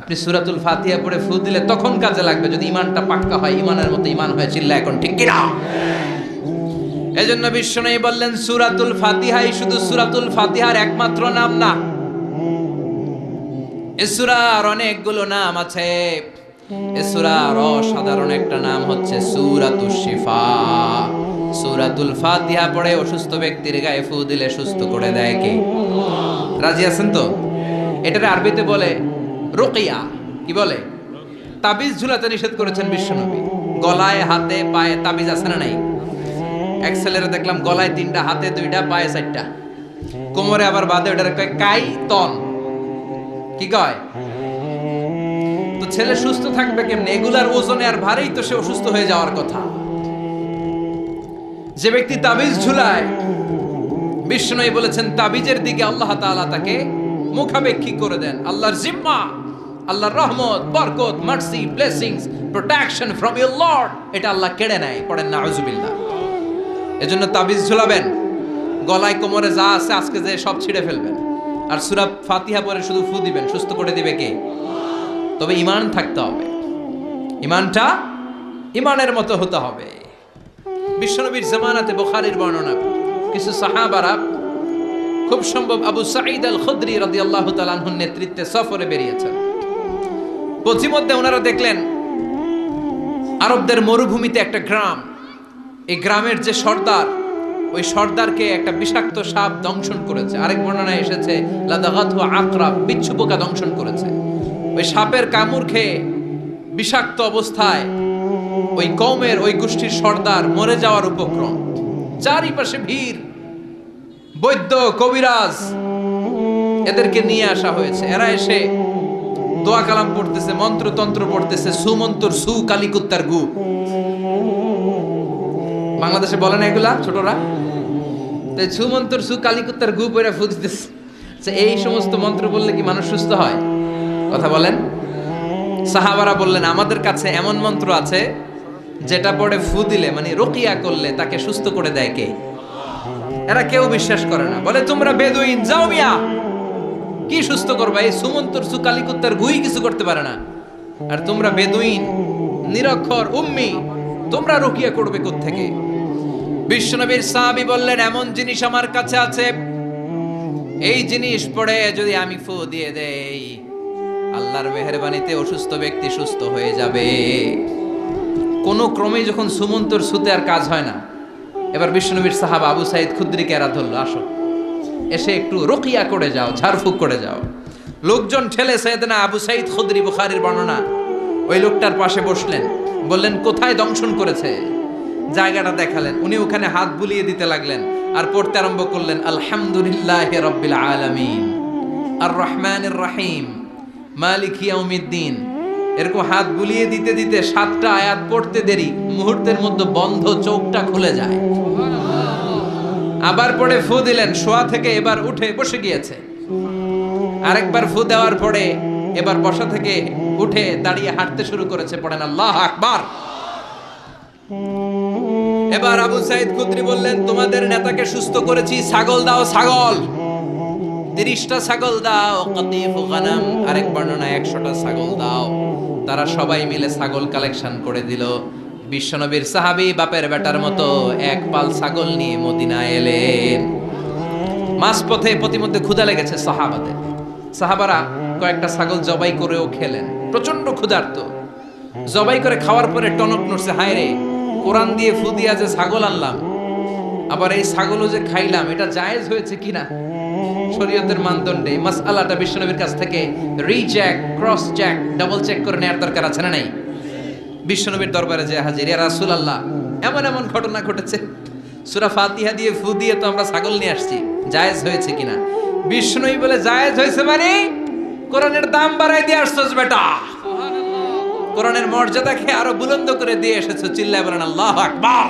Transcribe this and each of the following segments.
আপনি সুরাতুল ফাতিহা পড়ে ফু দিলে তখন কাজে লাগবে যদি ইমানটা পাক্কা হয় ইমানের মতো ইমান হয়ে চিল্লা এখন, ঠিক কিনা? এজন্য বিশ্বনবী বললেন, সুরাতুল ফাতিহাই শুধু সুরাতুল ফাতিহার একমাত্র নাম না। এ সূরার অনেকগুলো নাম আছে। এ সূরার অসাধারণ একটা নাম হচ্ছে সূরাতুশ শিফা। সুরাতুল ফাতিহা পড়ে অসুস্থ ব্যক্তির গায়ে ফু দিলে সুস্থ করে দেয় কে? রাজি আছেন তো? এটার আরবিতে বলে রুকিয়া, কি বলে? তাবিজ ঝুলাতে নিষেধ করেছেন বিশ্বনবী। গলায়, হাতে, পায়ে তাবিজ আছে না নাই? এক ছেলেরা দেখলাম গলায় তিনটা, হাতে দুইটা, পায়ে চারটা। কোমরে আবার বাদে ওটার কয় কাই তন কি কয়? তো ছেলে সুস্থ থাকবে কেমনে? এগুলার ওজনে আর ভারেই তো সে অসুস্থ হয়ে যাওয়ার কথা। যে ব্যক্তি তাবিজ ঝুলায় বিষ্ণুই বলেছেন, তাবিজের দিকে আল্লাহ তাকে মুখাপেক্ষী করে দেন। আল্লাহর জিম্মা। আল্লাহর রহমত, বরকত mercy blessings protection from your lord এটা আল্লাহ কেড়ে নেয়, পড়েন না আউজুবিল্লাহ এজন্য তাবিজ ঝুলাবেন, গলায় কোমরে যা আছে আজকে যে সব ছিঁড়ে ফেলবেন। আর সুরা ফাতিহা পরে শুধু ফু দিবেন, সুস্থ করে দিবে কে? তবে ইমান থাকতে হবে। ইমানটা ইমানের মতো হতে হবে। বিশ্বনবীর জামানাতে বোখারির বর্ণনা, কিছু সাহাবারা খুব সম্ভব আবু সাঈদ আল খুদরি রাদিয়াল্লাহু তাআলা আনহুর নেতৃত্বে সফরে বেরিয়েছেন। পথিমধ্যে ওনারা দেখলেন আরবদের মরুভূমিতে একটা গ্রাম। এই গ্রামের যে সর্দার, ওই সর্দারকে একটা বিষাক্ত সাপ দংশন করেছে। আরেক বর্ণনায় এসেছে আকরা, বিচ্ছু পোকা দংশন করেছে। ওই সাপের কামড় খেয়ে বিষাক্ত অবস্থায় ওই কৌমের ওই গোষ্ঠীর সর্দার মরে যাওয়ার উপক্রম। চারিপাশে ভিড়। বৈদ্য, কবিরাজ এদেরকে নিয়ে আসা হয়েছে। এরা এসে দোয়া কালাম পড়তেছে মন্ত্রতন্ত্র পড়তেছে সুমন্তর সু কালিকুত্তার গু। বাংলাদেশে বলে না এগুলা ছোটরা? তাই সুমন্তর সু কালিকুত্তার গু পরে ফুজতেছে আচ্ছা, এই সমস্ত মন্ত্র বললে কি মানুষ সুস্থ হয়? কথা বলেন। সাহাবারা বললেন আমাদের কাছে এমন মন্ত্র আছে যেটা পড়ে ফু দিলে মানে রকিয়া করলে তাকে সুস্থ করে দেয় কে? এরা কেউ বিশ্বাস করে না। বলে তোমরা বেদুইন যাও মিয়া। কি সুস্থ করবা? এই সুমন্তর সু কালিকুত্তার গুই কিছু করতে পারে না। আর তোমরা বেদুইন, নিরক্ষর, উম্মি, তোমরা রকিয়া করবে থেকে বিশ্বনবীর সাহাবি বললেন, এমন জিনিস আমার কাছে আছে। এই জিনিস পড়ে যদি আমি ফু দিয়ে দেই, আল্লাহর মেহরবানিতে অসুস্থ ব্যক্তি সুস্থ হয়ে যাবে। কোনো ক্রমে যখন সুমন্তর সুতে আর কাজ হয় না, এবার বিশ্বনবীর সাহাব আবু সাইদ খুদ্রিকে এরা ধরলো, আসো। এসে একটু রকিয়া করে যাও, ঝাড়ফুঁক করে যাও। লোকজন ঠেলে সৈয়দনা আবু সাইদ খুদ্রি বুখারির বর্ণনা। ওই লোকটার পাশে বসলেন, বললেন, কোথায় দংশন করেছে? জায়গাটা দেখালেন। উনি ওখানে হাত বুলিয়ে দিতে লাগলেন আর পড়তে আরম্ভ করলেন, আলহামদুলিল্লাহ রব্বিল আলামিন আর রহমানির রাহিম, মালিক ইয়াউমিদ্দিন। এরকম হাত বুলিয়ে দিতে দিতে সাতটা আয়াত পড়তে দেরি, মুহূর্তের মধ্যে বন্ধ চোখটা খুলে যায়। আবার পরে ফু দিলেন, শোয়া থেকে এবার উঠে বসে গিয়েছে। আরেকবার ফু দেওয়ার পরে এবার বসা থেকে উঠে দাঁড়িয়ে হাঁটতে শুরু করেছে, পড়েন আল্লাহ আকবার। এবার আবু সাইদ কুদ্রি বললেন, তোমাদের নেতাকে সুস্থ করেছি, ছাগল দাও ছাগল। তিরিশটা ছাগল দাও, কতিফ গানাম। আরেক বর্ণনায় একশোটা ছাগল দাও। তারা সবাই মিলে ছাগল কালেকশন করে দিল। বিশ্বনবীর সাহাবি বাপের বেটার মতো এক পাল ছাগল নিয়ে মদিনা এলেন। মাঝপথে প্রতিমধ্যে ক্ষুধা লেগেছে সাহাবাদের। সাহাবারা কয়েকটা ছাগল জবাই করেও খেলেন। প্রচণ্ড ক্ষুধার্ত। জবাই করে খাওয়ার পরে টনক নড়ছে, হায় রে, কোরআন দিয়ে ফু দিয়া যে ছাগল আনলাম, আবার এই ছাগলও যে খাইলাম, এটা জায়েজ হয়েছে কিনা? শরীয়তের মানদণ্ডে মাসআলাটা বিশ্বনবীর কাছ থেকে recheck cross check double check করে নেওয়ার দরকার আছে না নাই? বিশ্বনবীর দরবারে যে হাজির ইয়া রাসূলুল্লাহ এমন এমন ঘটনা ঘটেছে। সুরা ফাতিহা দিয়ে ফু দিয়ে তো আমরা ছাগল নিয়ে আসছি জায়েজ হয়েছে কিনা? বিষ্ণুই বলে জায়েজ হয়েছে মানে? কোরআনের দাম বাড়াই দিয়ে আসছস বেটা। কোরআনের মর্যাদাকে আরও বুলন্দ করে দিয়ে এসেছ চিল্লায় বলেন আল্লাহ আকবার।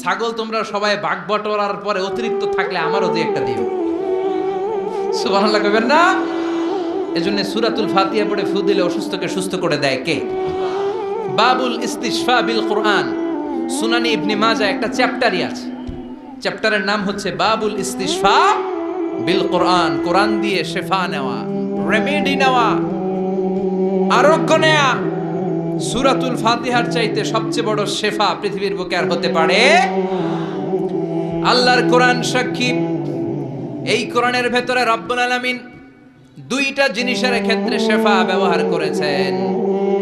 ছাগল তোমরা সবাই বাঘ বটোয়ারার পরে অতিরিক্ত থাকলে আমারও দুই একটা দিও। সুবহানাল্লাহ কইবেন না? এজন্য সূরাতুল ফাতিহা পড়ে ফু দিলে অসুস্থকে সুস্থ করে দেয় কে? বাবুল ইস্তিশফা বিল কোরআন। সুনানি ইবনে মাজা একটা চ্যাপ্টারই আছে। চ্যাপ্টারের নাম হচ্ছে বাবুল ইস্তিশফা বিল কোরআন। কোরআন দিয়ে শেফা নেওয়া, রেমেডি নেওয়া, আরোগ্য নেয়া। সুরাতুল ফাতিহার চাইতে সবচেয়ে বড় শেফা পৃথিবীর বুকে আর হতে পারে আল্লাহর কোরআন সাক্ষী এই কোরআনের ভেতরে রব্বুল আলামিন দুইটা জিনিসের ক্ষেত্রে শেফা ব্যবহার করেছেন।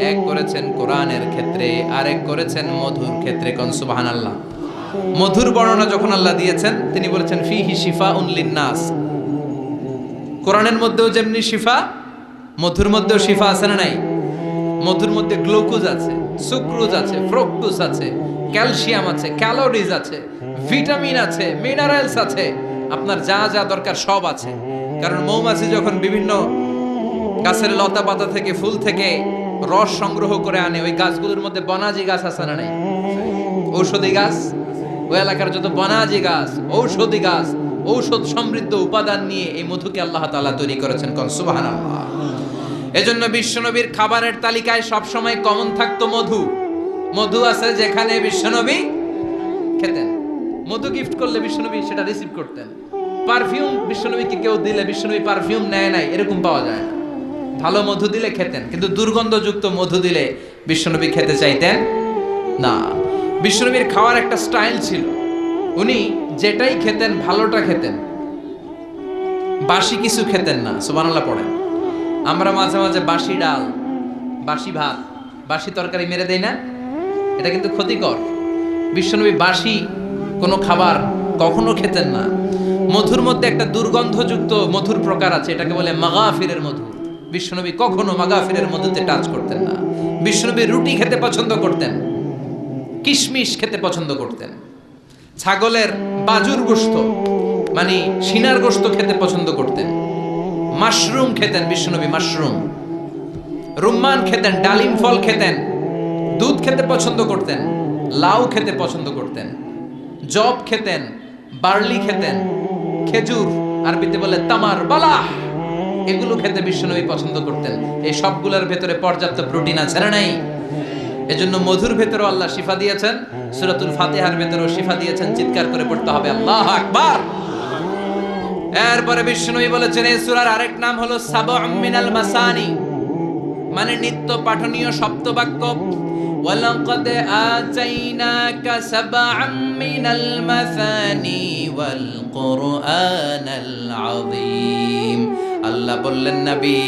এক করেছেন কোরআনের ক্ষেত্রে আর এক করেছেন মধুর ক্ষেত্রে কোন? সুবহানাল্লাহ। মধুর বর্ণনা যখন আল্লাহ দিয়েছেন, তিনি বলেছেন, ফিহি শিফা উনলিন নাস কোরআনের মধ্যেও যেমনি শিফা, মধুর মধ্যেও শিফা আছে না নাই? মধুর মধ্যে গ্লুকোজ আছে, সুক্রোজ আছে, ফ্রুক্টোজ আছে, ক্যালসিয়াম আছে, ক্যালোরিজ আছে, ভিটামিন আছে, মিনারেলস আছে। আপনার যা যা দরকার সব আছে। কারণ মৌমাছি যখন বিভিন্ন গাছের লতা পাতা থেকে, ফুল থেকে রস সংগ্রহ করে আনে। ওই গাছগুলোর মধ্যে বনাজি গাছ আছে না নাই? ঔষধি গাছ? ওই এলাকার যত বনাজি গাছ, ঔষধি গাছ, ঔষধ সমৃদ্ধ উপাদান নিয়ে এই মধুকে আল্লাহ তাআলা তৈরি করেছেন কোন? সুবহানাল্লাহ। এজন্য বিশ্বনবীর খাবারের তালিকায় সবসময় কমন থাকতো মধু। মধু আছে যেখানে বিশ্বনবী খেতেন। মধু গিফট করলে বিশ্বনবী সেটা রিসিভ করতেন। পারফিউম বিশ্বনবীকে কেউ দিলে বিশ্বনবী পারফিউম নেয় নাই, এরকম পাওয়া যায় না। ভালো মধু দিলে খেতেন, কিন্তু দুর্গন্ধযুক্ত মধু দিলে বিশ্বনবী খেতে চাইতেন না। বিশ্বনবীর খাওয়ার একটা স্টাইল ছিল। উনি যেটাই খেতেন, ভালোটা খেতেন। বাসি কিছু খেতেন না, সুবহানাল্লাহ পড়েন। আমরা মাঝে মাঝে বাসি ডাল, বাসি ভাত, বাসি তরকারি মেরে দেই না? এটা কিন্তু ক্ষতিকর। বিশ্বনবী বাসি কোনো খাবার কখনো খেতেন না। মধুর মধ্যে একটা দুর্গন্ধযুক্ত মধুর প্রকার আছে, এটাকে বলে মাগাফিরের মধু। বিশ্বনবী কখনো মাগাফিরের মধ্যে টাচ করতেন না। বিশ্বনবী রুটি খেতে পছন্দ করতেন, কিশমিশ খেতে পছন্দ করতেন। ছাগলের বাজুর গোস্ত মানে সিনার গোস্ত খেতে পছন্দ করতেন। মাশরুম খেতেন বিশ্বনবী মাশরুম। রুম্মান খেতেন, ডালিম ফল খেতেন, দুধ খেতে পছন্দ করতেন, লাউ খেতে পছন্দ করতেন। জব খেতেন, বার্লি খেতেন, খেজুর, আরবিতে বলে তামার বালাহ। এগুলো খেতে বিশ্বনবী পছন্দ করতেন এই সবগুলোর ভেতরে পর্যাপ্ত প্রোটিন আছে না নাই এজন্য মধুর ভেতরেও আল্লাহ শিফা দিয়েছেন সুরাতুল ফাতিহার ভেতরেও শিফা দিয়েছেন চিৎকার করে পড়তে হবে আল্লাহ আকবার এরপরে বিষ্ণুই বলেছেন এই সূরার আরেক নাম হলো সাবউম মিনাল মাসানি মানে নিত্য পাঠনীয় সপ্তবাক্য ولقد آتيناك سبعا من المثاني والقرآن العظيم আল্লাহ বললেন, নবী,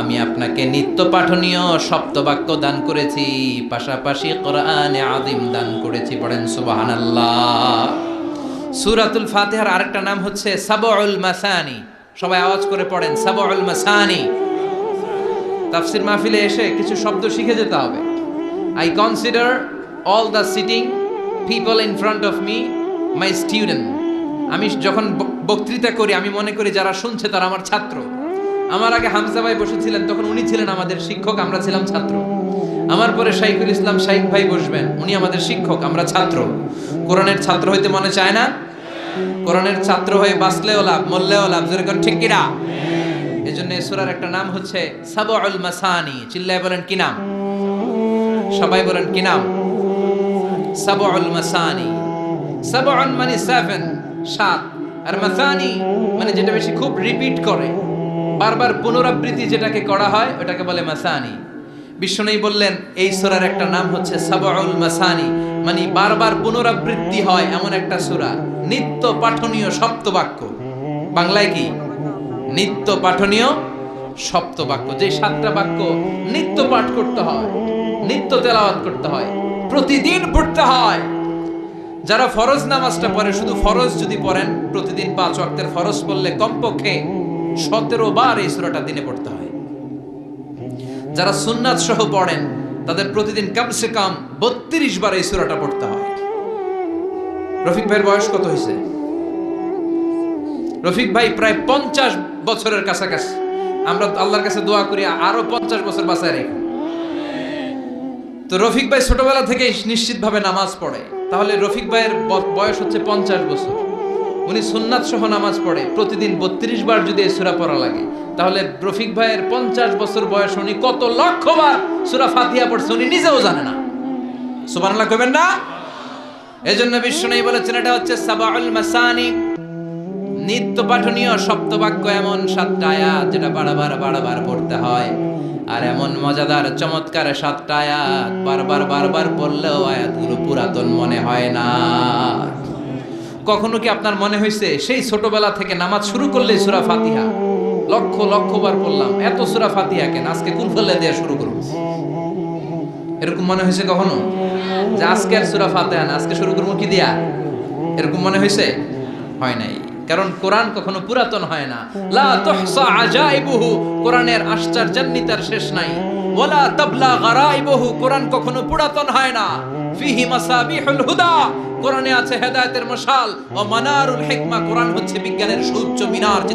আমি আপনাকে নিত্য পাঠনীয় সপ্তবাক্য দান করেছি, পাশাপাশি কোরআনে আদিম দান করেছি। পড়েন, সুবহানাল্লাহ। সূরাতুল ফাতেহার আরেকটা নাম হচ্ছে সাবউল মাসানি। সবাই আওয়াজ করে পড়েন, সাবউল মাসানি। তাফসির মাহফিলে এসে কিছু শব্দ শিখে যেতে হবে। I consider all the sitting people in front of me my student আমি যখন বক্তৃতা করি, আমি মনে করি যারা শুনছে তারা আমার ছাত্র। আমার আগে হামজা ভাই বসেছিলেন, তখন উনি ছিলেন আমাদের শিক্ষক, আমরা ছিলাম ছাত্র। আমার পরে শাইখুল ইসলাম শাইখ ভাই বসবেন, উনি আমাদের শিক্ষক, আমরা ছাত্র। কোরআনের ছাত্র হইতে মনে চায় না? কোরআনের ছাত্র হয়ে বাঁচলেও লাভ, মরলেও লাভ যেরকম ঠিক কিনা? এই জন্য সুরার একটা নাম হচ্ছে সাবউল মাসানি। চিল্লায় বলেন কি নাম? সবাই বলেন কি নাম? সাবউল মাসানি। সাবউন মানে সেভেন সাত। আর মাসানি মানে যেটা বেশি খুব রিপিট করে, বারবার পুনরাবৃত্তি যেটাকে করা হয়, ওটাকে বলে মাসানি। বিষ্ণুই বললেন, এই সূরার একটা নাম হচ্ছে সাবউল মাসানি মানে বারবার পুনরাবৃত্তি হয় এমন একটা সূরা। নিত্য পাঠনীয় সপ্তবাক্য। বাংলায় কি? নিত্য পাঠনীয় সপ্ত বাক্য যে সাতটা বাক্য নিত্য পাঠ করতে হয়, নিত্য তেলাওয়াত করতে হয়, প্রতিদিন পড়তে হয়। যারা ফরজ নামাজটা পড়ে, শুধু ফরজ যদি পড়েন, প্রতিদিন পাঁচ ওয়াক্তের ফরজ পড়লে কমপক্ষে সতেরো বার এই সূরাটা দিনে পড়তে হয়। যারা সুন্নাত সহ পড়েন, তাদের প্রতিদিন কমসে কম বত্রিশ বার এই সূরাটা পড়তে হয়। রফিক ভাইয়ের বয়স কত হয়েছে? রফিক ভাই প্রায় পঞ্চাশ বছরের কাছাকাছি। আমরা আল্লাহর কাছে দোয়া করি, আরও পঞ্চাশ বছর বাঁচায় রেখে। তো রফিক ভাই ছোটবেলা থেকে নিশ্চিতভাবে নামাজ পড়ে। তাহলে রফিক ভাইয়ের বয়স হচ্ছে পঞ্চাশ বছর। উনি সুন্নাত সহ নামাজ পড়ে, প্রতিদিন বত্রিশ বার যদি এই সুরা পড়া লাগে। তাহলে রফিক ভাইয়ের পঞ্চাশ বছর বয়স উনি কত লক্ষ বার সুরা ফাতিয়া পড়ছে উনি নিজেও জানে না। সুবহানাল্লাহ কইবেন না? এজন্য বিশ্ব নেই বলেছেন, এটা হচ্ছে সাবাউল মাসানি। নিত্য পাঠনীয় সপ্তবাক্য এমন সাতটা আয়াত যেটা বারবার বারবার পড়তে হয়। আর এমন মজাদার, চমৎকার সাতটা আয়াত। বারবার বারবার পড়লেও আয়াতগুলো পুরাতন মনে হয় না। কখনো কি আপনার মনে হয়েছে সেই ছোটবেলা থেকে নামাজ শুরু করলে সুরা ফাতিহা? লক্ষ লক্ষ বার পড়লাম এত সুরা ফাতিহা কেন? আজকে কোন ফলে দেওয়া শুরু করব? এরকম মনে হয়েছে কখনো? যে আজকে আর সুরা ফাতিহা না, আজকে শুরু করব কি দিয়া? এরকম মনে হয়েছে হয় নাই। কারণ কোরআন কখনো পুরাতন হয় না। লা তুহসা আজাইবুহু, কোরআনের শেষ নাই। ওয়ালা তাবলা গারাইবুহু, কোরআন কখনো পুরাতন হয় না। ফিহি মাসাবিহুল হুদা, কোরআনে আছে হেদায়েতের মশাল। ও মানারুল হিকমা, কোরআন হচ্ছে বিজ্ঞানের সুউচ্চ মিনার।